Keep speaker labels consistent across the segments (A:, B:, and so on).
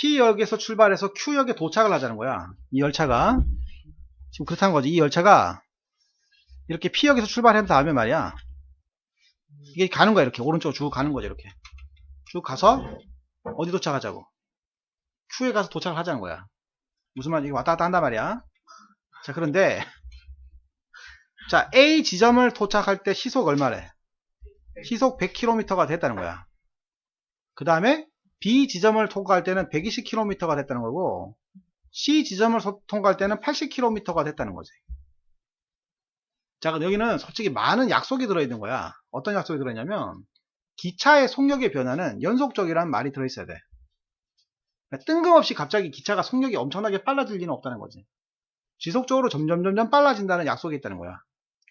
A: P역에서 출발해서 Q역에 도착을 하자는 거야. 이 열차가. 지금 그렇다는 거지. 이 열차가 이렇게 P역에서 출발한 다음에 말이야. 이게 가는 거야. 이렇게. 오른쪽으로 쭉 가는 거죠. 이렇게. 쭉 가서 어디 도착하자고. Q에 가서 도착을 하자는 거야. 무슨 말인지 왔다 갔다 한단 말이야. 자, 그런데 자, A 지점을 도착할 때 시속 얼마래? 시속 100km가 됐다는 거야. 그 다음에 B 지점을 통과할 때는 120km가 됐다는 거고 C 지점을 소- 통과할 때는 80km가 됐다는 거지. 자, 그럼 여기는 솔직히 많은 약속이 들어있는 거야. 어떤 약속이 들어있냐면 기차의 속력의 변화는 연속적이라는 말이 들어있어야 돼. 그러니까 뜬금없이 갑자기 기차가 속력이 엄청나게 빨라질 리는 없다는 거지. 지속적으로 점점 점점 빨라진다는 약속이 있다는 거야.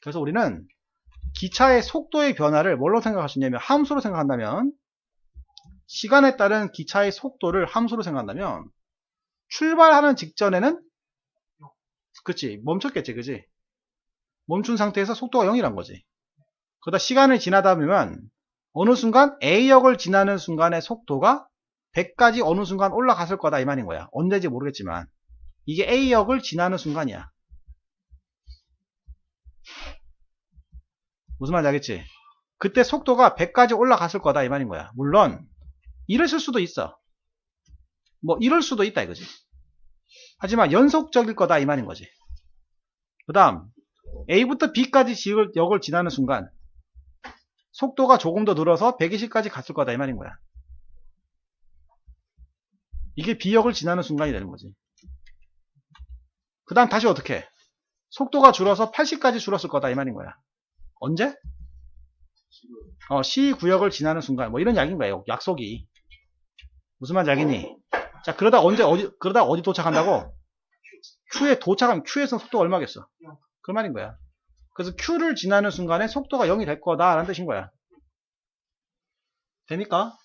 A: 그래서 우리는 기차의 속도의 변화를 뭘로 있냐면 함수로 생각한다면 시간에 따른 기차의 속도를 함수로 생각한다면 출발하는 직전에는 그치 멈췄겠지 그지? 멈춘 상태에서 속도가 0이란 거지. 그러다 시간을 지나다 보면 어느 순간 A역을 지나는 순간의 속도가 100까지 어느 순간 올라갔을 거다 이 말인 거야. 언제지 모르겠지만. 이게 A역을 지나는 순간이야. 무슨 말인지 알겠지? 그때 속도가 100까지 올라갔을 거다 이 말인 거야. 물론 이랬을 수도 있어. 뭐 이럴 수도 있다 이거지. 하지만 연속적일 거다 이 말인 거지. 그 다음 A부터 B까지 지역을, 역을 지나는 순간 속도가 조금 더 늘어서 120까지 갔을 거다 이 말인 거야. 이게 B역을 지나는 순간이 되는 거지. 그 다음 다시 어떻게 해? 속도가 줄어서 80까지 줄었을 거다 이 말인 거야. 언제? 어, C 구역을 지나는 순간 뭐 이런 약인 거예요. 약속이. 무슨 말인지 알겠니? 자, 그러다 언제 어디 그러다 어디 도착한다고? Q에 도착하면 Q에서 속도가 얼마겠어? 그 말인 거야. 그래서 Q를 지나는 순간에 속도가 0이 될 거다라는 뜻인 거야. 됩니까?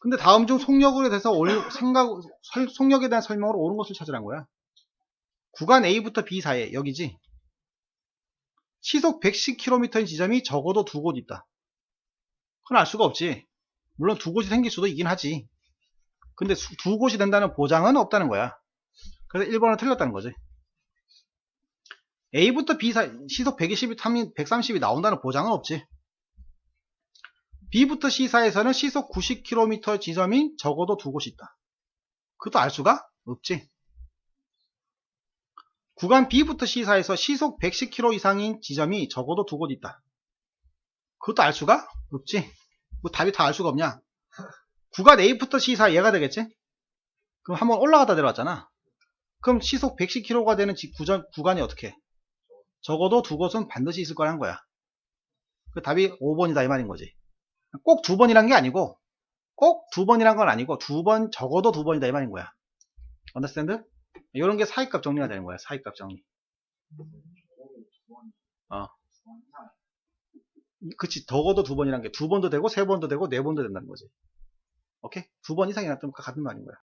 A: 근데 다음 중 속력에 대해서 올, 생각, 설- 속력에 대한 설명으로 옳은 것을 찾으란 거야. 구간 A부터 B 사이에 여기지. 시속 110km인 지점이 적어도 두 곳 있다. 그건 알 수가 없지. 물론 두 곳이 생길 수도 있긴 하지. 근데 수- 두 곳이 된다는 보장은 없다는 거야. 그래서 1번은 틀렸다는 거지. A부터 B 사이 시속 120이 130이 나온다는 보장은 없지. B부터 C 사이에서는 시속 90km 지점이 적어도 두 곳이 있다. 그것도 알 수가 없지. 구간 B부터 C 사이에서 시속 110km 이상인 지점이 적어도 두 곳 있다. 그것도 알 수가 없지. 뭐 답이 다 알 수가 없냐? 구간 A부터 C 사이 얘가 되겠지? 그럼 한번 올라가다 내려왔잖아. 그럼 시속 110km가 되는 지- 구전, 구간이 어떻게 해? 적어도 두 곳은 반드시 있을 거라는 거야. 그 답이 5번이다 이 말인 거지. 꼭 두 번이란 게 아니고 꼭 두 번이란 건 아니고 두 번 적어도 두 번이다 이 말인 거야. 언더스탠드? 이런 게 사이값 정리가 되는 거야. 사이값 정리. 어. 그치. 적어도 두 번이란 게 두 번도 되고 세 번도 되고 네 번도 된다는 거지. 오케이? 두 번 이상이 났다면 같은 말인 거야.